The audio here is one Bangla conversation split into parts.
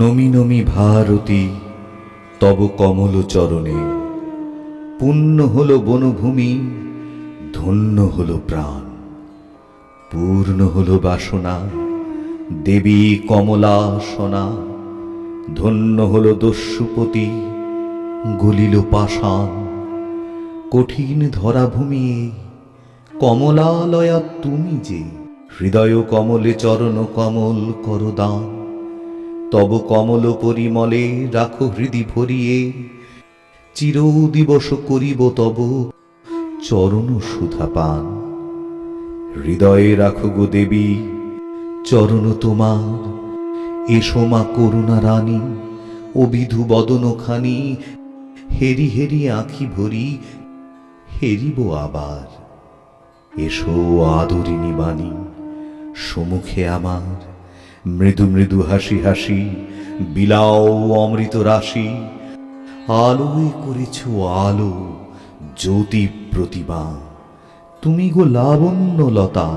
নমি নমি ভারতী তব কমল চরণে। পুণ্য হল বনভূমি, ধন্য হল প্রাণ। পূর্ণ হল বাসনা, দেবী কমলা সোনা। ধন্য হল দস্যুপতি, গলিল পাষাণ। কঠিন ধরাভূমি কমলালয়া তুমি যে। হৃদয় কমলে চরণ কমল করদান। তব কমল পরিমলে রাখো হৃদি ভরিয়ে চির দিবস করিব তব। চরণ সুধা পান। হৃদয়ে রাখো গো দেবী, চরণ তোমার। এসো মা করুণা রানী অবিধু বদনখানি হেরি হেরি আঁখি ভরি, হেরিব আবার। এসো আদরিনী বাণী সম্মুখে আমার। মৃদু মৃদু হাসি হাসি, বিলাও অমৃত রাশি। আলোয় করেছ আলো, জ্যোতি প্রতিমা। তুমি গো লাবণ্য লতা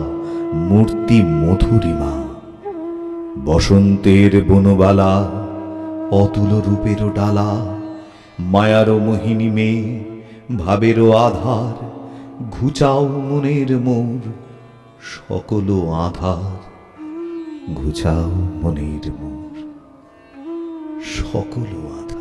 মূর্তি মধুরিমা। বসন্তের বনবালা, অতুল রূপেরও ডালা মায়ারও মোহিনী মেয়ে ভাবেরও আধার, ঘুচাও মনের মোর, সকল আধার, ঘুচাও মনের মোর, সকল আধার।